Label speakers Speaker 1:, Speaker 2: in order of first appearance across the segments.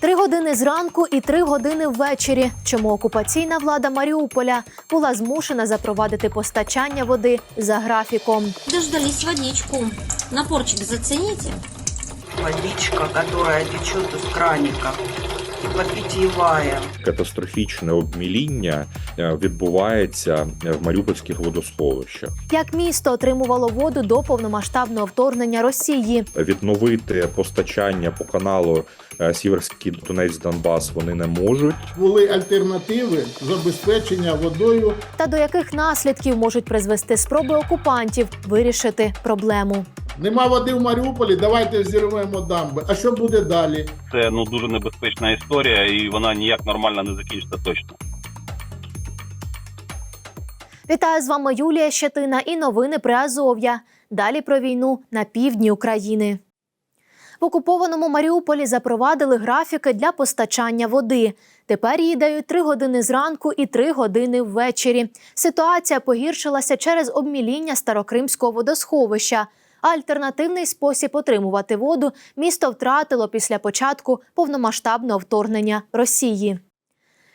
Speaker 1: Три години зранку і три години ввечері. Чому окупаційна влада Маріуполя була змушена запровадити постачання води за графіком?
Speaker 2: Дождались водичку. Напорчик зацініть.
Speaker 3: Водичка, которая течет з краника, типа питьевая.
Speaker 4: катастрофічне обміління е, відбувається в маріупольських водосховищах.
Speaker 1: Як місто отримувало воду до повномасштабного вторгнення Росії?
Speaker 4: Відновити постачання по каналу е, Сіверський Донець Донбас вони не можуть.
Speaker 5: були альтернативи забезпечення водою
Speaker 1: Та до яких наслідків можуть призвести спроби окупантів вирішити проблему?
Speaker 5: Нема води в Маріуполі, давайте зірвемо дамби. А що буде далі?
Speaker 6: Це ну дуже небезпечна історія, і вона ніяк нормально не закінчиться точно.
Speaker 1: Вітаю з вами Юлія Щетина і новини при Азов'я. Далі про війну на півдні України. В окупованому Маріуполі запровадили графіки для постачання води. Тепер їй дають 3 години зранку і 3 години ввечері. Ситуація погіршилася через обміління старокримського водосховища. Альтернативний спосіб отримувати воду місто втратило після початку повномасштабного вторгнення Росії.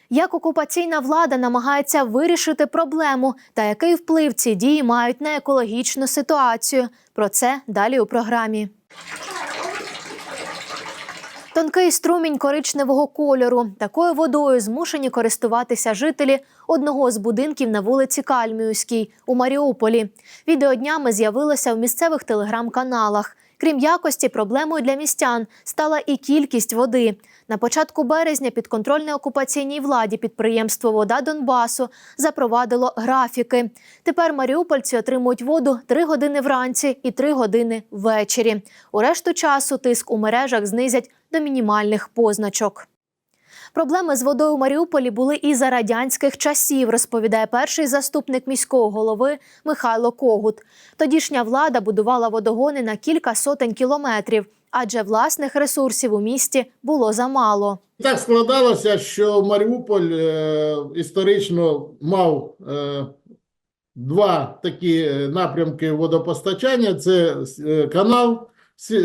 Speaker 1: Як окупаційна влада намагається вирішити проблему та який вплив ці дії мають на екологічну ситуацію? Про це далі у програмі. Тонкий струмінь коричневого кольору. Такою водою змушені користуватися жителі одного з будинків на вулиці Кальміуській у Маріуполі. Відео днями з'явилося в місцевих телеграм-каналах. Крім якості, проблемою для містян стала і кількість води. На початку березня підконтрольне окупаційній владі підприємство Вода Донбасу запровадило графіки. Тепер маріупольці отримують воду 3 години вранці і 3 години ввечері. У решту часу тиск у мережах знизять до мінімальних позначок. Проблеми з водою у Маріуполі були і за радянських часів, розповідає перший заступник міського голови Михайло Когут. Тодішня влада будувала водогони на кілька сотень кілометрів, адже власних ресурсів у місті було замало.
Speaker 5: Так складалося, що Маріуполь е, історично мав е, два такі е, напрямки водопостачання: це е, канал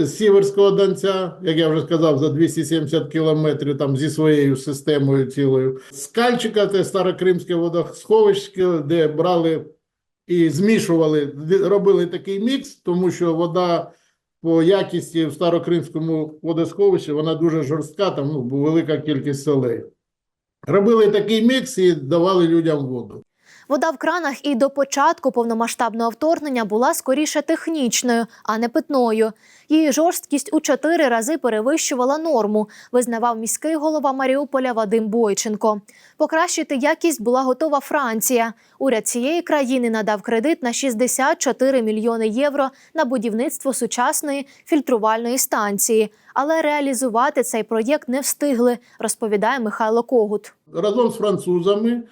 Speaker 5: Сіверського Донця, як я вже сказав, за 270 кілометрів там зі своєю системою цілою. Скальчика це старокримське водосховище, де брали і змішували, робили такий мікс, тому що вода по якісті в старокримському водосховищі вона дуже жорстка, там ну, велика кількість солей. Робили такий мікс і давали людям воду.
Speaker 1: Вода в кранах і до початку повномасштабного вторгнення була скоріше технічною, а не питною. Її жорсткість у чотири рази перевищувала норму, визнавав міський голова Маріуполя Вадим Бойченко. Покращити якість була готова Франція. Уряд цієї країни надав кредит на 64 мільйони євро на будівництво сучасної фільтрувальної станції. Але реалізувати цей проєкт не встигли, розповідає Михайло Когут.
Speaker 5: Разом з французами.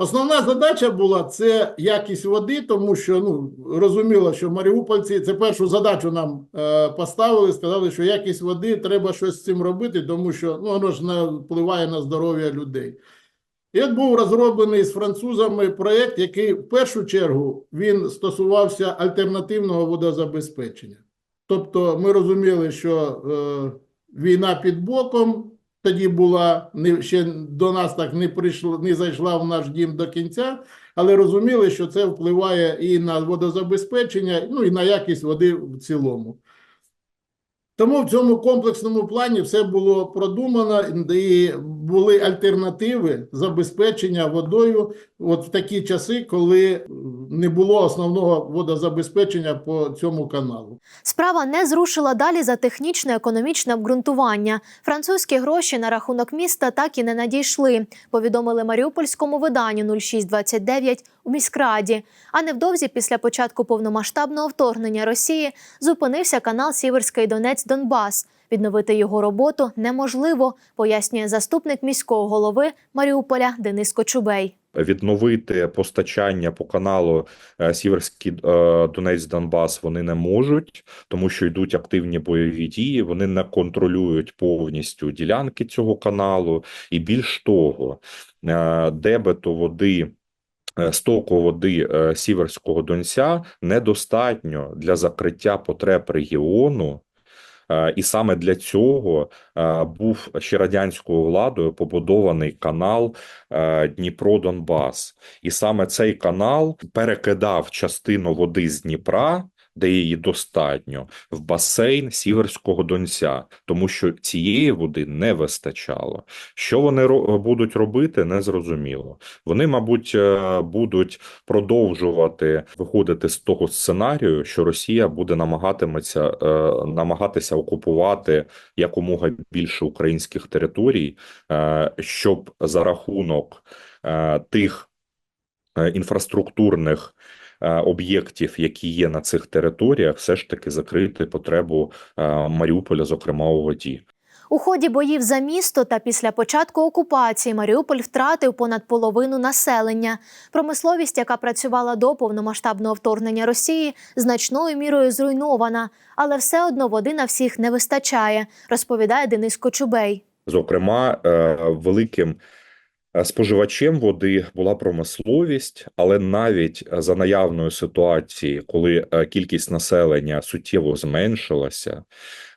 Speaker 5: Основна задача була це якість води, тому що ну розуміло, що маріупольці це першу задачу нам е, поставили. Сказали, що якість води треба щось з цим робити, тому що ну воно ж не впливає на здоров'я людей. І от був розроблений з французами проєкт, який в першу чергу він стосувався альтернативного водозабезпечення. Тобто, ми розуміли, що е, війна під боком тоді була не ще до нас так не прийшла, не зайшла в наш дім до кінця, але розуміли, що це впливає і на водозабезпечення, ну і на якість води в цілому. Тому в цьому комплексному плані все було продумано і були альтернативи забезпечення водою от в такі часи, коли не було основного водозабезпечення по цьому каналу.
Speaker 1: Справа не зрушила далі за технічне економічне обґрунтування. Французькі гроші на рахунок міста так і не надійшли. Повідомили маріупольському виданню 0629 у міськраді. А невдовзі після початку повномасштабного вторгнення Росії зупинився канал Сіверський Донець Донбас. Відновити його роботу неможливо, пояснює заступник міського голови Маріуполя Денис Кочубей.
Speaker 4: Відновити постачання по каналу е, Сіверський е, Донець Донбас вони не можуть, тому що йдуть активні бойові дії. Вони не контролюють повністю ділянки цього каналу, і більш того, е, дебету води. Стоку води Сіверського Донця недостатньо для закриття потреб регіону І саме для цього був ще радянською владою побудований канал е, Дніпро-Донбас. І саме цей канал перекидав частину води з Дніпра, де її достатньо, в басейн Сіверського Донця, тому що цієї води не вистачало. Що вони ро- будуть робити, не зрозуміло. Вони, мабуть, е, будуть продовжувати виходити з того сценарію, що Росія буде намагатиметься е, намагатися окупувати якомога більше українських територій, е, щоб за рахунок тих інфраструктурних об'єктів, які є на цих територіях, все ж таки закрити потребу е, Маріуполя, зокрема у воді.
Speaker 1: У ході боїв за місто та після початку окупації Маріуполь втратив понад половину населення. Промисловість, яка працювала до повномасштабного вторгнення Росії, значною мірою зруйнована, але все одно води на всіх не вистачає, розповідає Денис Кочубей.
Speaker 4: Зокрема, е, великим е, споживачем води була промисловість, але навіть за наявної ситуації, коли е, кількість населення суттєво зменшилася,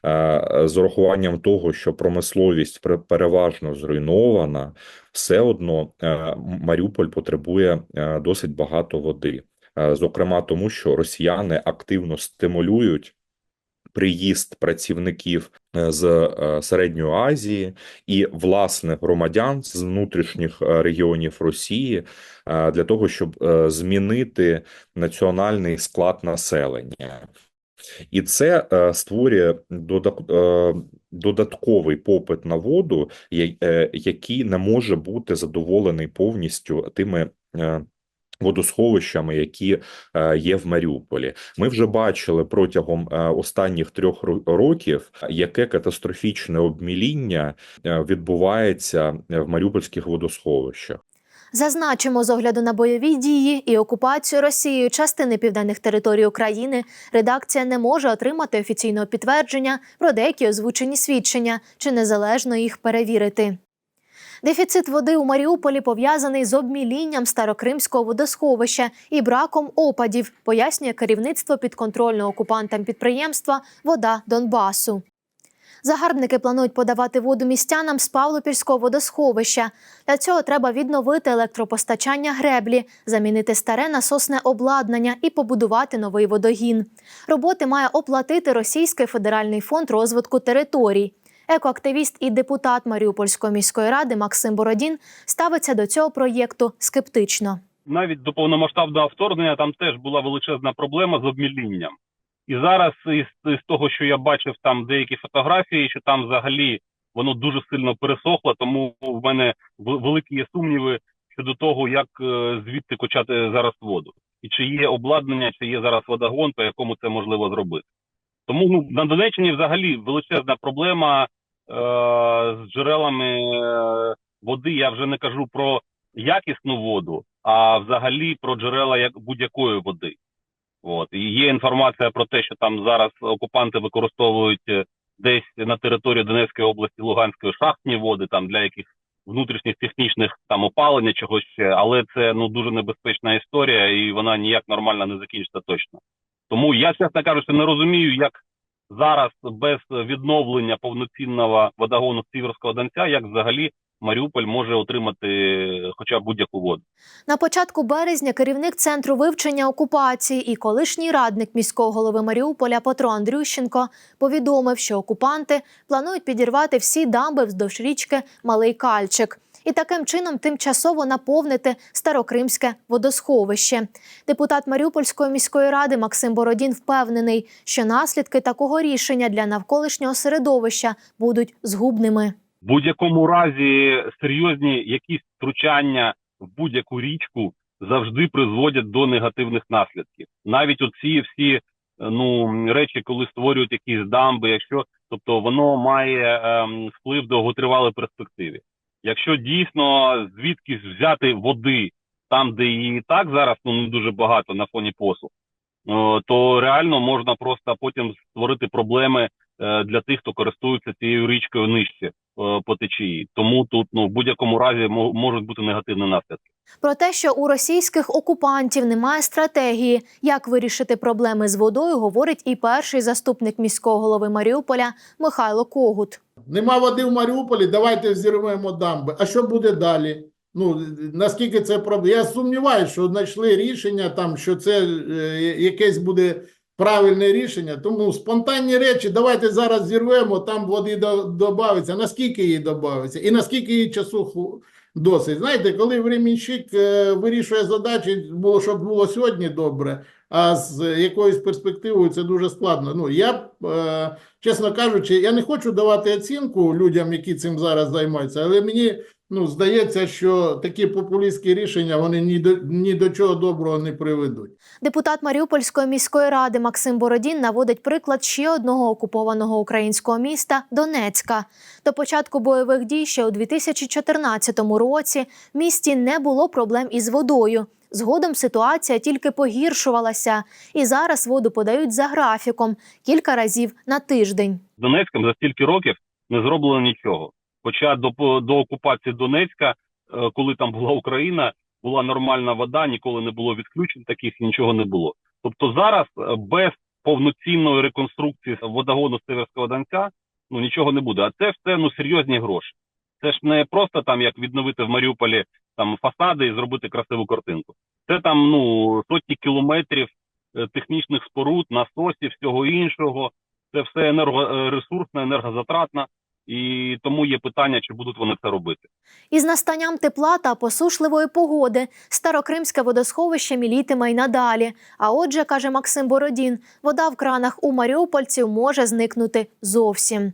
Speaker 4: е, з урахуванням того, що промисловість переважно зруйнована, все одно е, Маріуполь потребує е, досить багато води. Е, Зокрема, тому що росіяни активно стимулюють приїзд працівників е, з е, Середньої Азії і власних громадян з внутрішніх е, регіонів Росії для того, щоб змінити національний склад населення. І це створює додатковий попит на воду, який не може бути задоволений повністю тими водосховищами, які е, є в Маріуполі. Ми вже бачили протягом е, останніх трьох років, яке катастрофічне обміління е, відбувається в маріупольських водосховищах.
Speaker 1: Зазначимо, з огляду на бойові дії і окупацію Росією частини південних територій України, редакція не може отримати офіційного підтвердження про деякі озвучені свідчення чи незалежно їх перевірити. Дефіцит води у Маріуполі пов'язаний з обмілінням старокримського водосховища і браком опадів, пояснює керівництво підконтрольного окупантам підприємства Вода Донбасу. Загарбники планують подавати воду містянам з Павлопільського водосховища. Для цього треба відновити електропостачання греблі, замінити старе насосне обладнання і побудувати новий водогін. Роботи має оплатити Російський федеральний фонд розвитку територій. Екоактивіст і депутат Маріупольської міської ради Максим Бородін ставиться до цього проєкту скептично.
Speaker 6: навіть до повномасштабного вторгнення там теж була величезна проблема з обмілінням. І зараз із, із того, що я бачив там деякі фотографії, що там взагалі воно дуже сильно пересохло, тому в мене великі є сумніви щодо того, як е, звідти качати зараз воду, і чи є обладнання, чи є зараз водогон, по якому це можливо зробити. Тому ну на Донеччині взагалі величезна проблема з джерелами е, води. Я вже не кажу про якісну воду, а взагалі про джерела як будь-якої води. От і є інформація про те, що там зараз окупанти використовують е, десь на території Донецької області, Луганської шахтні води, там для яких внутрішніх технічних там опалення чогось ще, але це ну дуже небезпечна історія, і вона ніяк нормально не закінчиться точно. Тому я, чесно кажучи, не розумію, як зараз без відновлення повноцінного водогону Сіверського Донця, як взагалі Маріуполь може отримати хоча б будь-яку воду.
Speaker 1: На початку березня керівник центру вивчення окупації і колишній радник міського голови Маріуполя Петро Андрющенко повідомив, що окупанти планують підірвати всі дамби вздовж річки Малий Кальчик і таким чином тимчасово наповнити старокримське водосховище. Депутат Маріупольської міської ради Максим Бородін впевнений, що наслідки такого рішення для навколишнього середовища будуть згубними.
Speaker 6: Будь-якому разі серйозні якісь втручання в будь-яку річку завжди призводять до негативних наслідків. Навіть оці всі е, ну речі, коли створюють якісь дамби, якщо тобто воно має ем, вплив до довготривалої перспективи. Якщо дійсно звідкись взяти води там, де її і так зараз ну не дуже багато на фоні посух, е, то реально можна просто потім створити проблеми е, для тих, хто користується цією річкою нижче по течії. Тому тут ну в будь-якому разі мо- можуть бути негативні наслідки.
Speaker 1: Про те, що у російських окупантів немає стратегії, як вирішити проблеми з водою, говорить і перший заступник міського голови Маріуполя Михайло Когут.
Speaker 5: Нема води в Маріуполі, давайте взірвемо дамби. А що буде далі? Ну, наскільки це проблема? Я сумніваюся, що знайшли рішення там, що це е, якесь буде правильне рішення. Тому спонтанні речі, давайте зараз зірвемо, там води до- додається. Наскільки її додається? І наскільки її часу досить? Знаєте, коли временщик е, вирішує задачі, щоб було сьогодні добре, а з якоюсь перспективою це дуже складно. Ну, я е, чесно кажучи, я не хочу давати оцінку людям, які цим зараз займаються, але мені ну, здається, що такі популістські рішення вони ні до, ні до чого доброго не приведуть.
Speaker 1: Депутат Маріупольської міської ради Максим Бородін наводить приклад ще одного окупованого українського міста Донецька. До початку бойових дій ще у 2014 році в місті не було проблем із водою. Згодом ситуація тільки погіршувалася, і зараз воду подають за графіком кілька разів на тиждень.
Speaker 6: Донецьком за стільки років не зроблено нічого. Хоча до, до окупації Донецька, е, коли там була Україна, була нормальна вода, ніколи не було відключень таких, нічого не було. Тобто зараз е, без повноцінної реконструкції водогону Северського Донця ну нічого не буде. А це все ну серйозні гроші. Це ж не просто там як відновити в Маріуполі там фасади і зробити красиву картинку. Це там ну сотні кілометрів е, технічних споруд, насосів, всього іншого. Це все енергоресурсно, енергозатратно, і тому є питання, чи будуть вони це робити.
Speaker 1: Із настанням тепла та посушливої погоди старокримське водосховище мілітиме й надалі. А отже, каже Максим Бородін, вода в кранах у маріупольців може зникнути зовсім.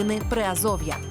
Speaker 7: Новини Приазов'я.